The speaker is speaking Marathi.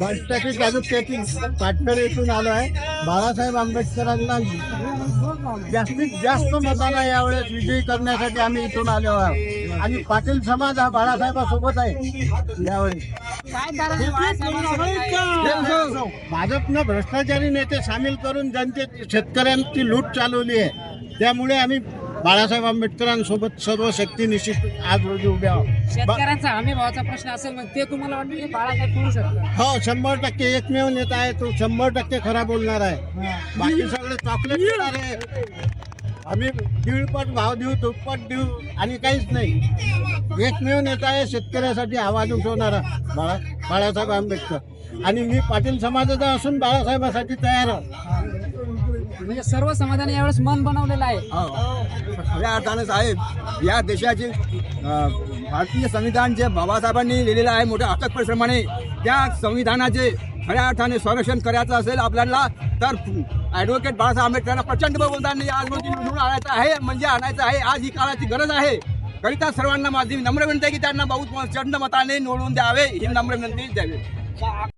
बाष्टाची तालुक्यातील पाटकर येथून आलो आहे. बाळासाहेब आंबेडकरांना जास्तीत जास्त मतांना यावेळेस विजयी करण्यासाठी आम्ही इथून आलो आहोत. आणि पाटील समाज हा बाळासाहेबासोबत आहे. यावेळी. भाजपनं भ्रष्टाचारी नेते सामील करून जनते शेतकऱ्यांची लूट चालवली आहे. त्यामुळे आम्ही बाळासाहेब आंबेडकरांसोबत सर्व शक्ती निश्चित आज रोजी उभ्या आहोत. बा- शेतकऱ्यांचा हमी भावाचा प्रश्न असेल मग ते तुम्हाला वाटतं की बाळासाहेब करू शकतात? हो शंभर टक्के एकमेव नेता आहे तो. शंभर टक्के खरा बोलणार आहे. बाकी सगळे चॉकलेट देणार आहे. आम्ही दीडपट भाव देऊ दुप्पट देऊ आणि काहीच नाही. एकमेव नेता आहे शेतकऱ्यासाठी आवाज उठवणारा बाळा बाळासाहेब आंबेडकर. आणि मी पाटील समाजाचा असून बाळासाहेबासाठी तयार आहे. म्हणजे सर्व समाजाने यावेळेस मन बनवलेलं आहे. हो. खऱ्या अर्थानं साहेब या देशाचे भारतीय संविधान जे बाबासाहेबांनी लिहिलेलं आहे मोठ्या अथक परिश्रमाने त्या संविधानाचे खऱ्या अर्थाने संरक्षण करायचं असेल आपल्याला तर ॲडव्होकेट बाळासाहेब आंबेडकरांना प्रचंड बहुमताने आज रोजी निवडून आणायचं आहे म्हणजे आणायचं आहे. आज ही काळाची गरज आहे. करिता सर्वांना माझी नम्र विनंती आहे की त्यांना बहुत प्रचंड मताने निवडून द्यावे ही नम्र विनंती द्यावी.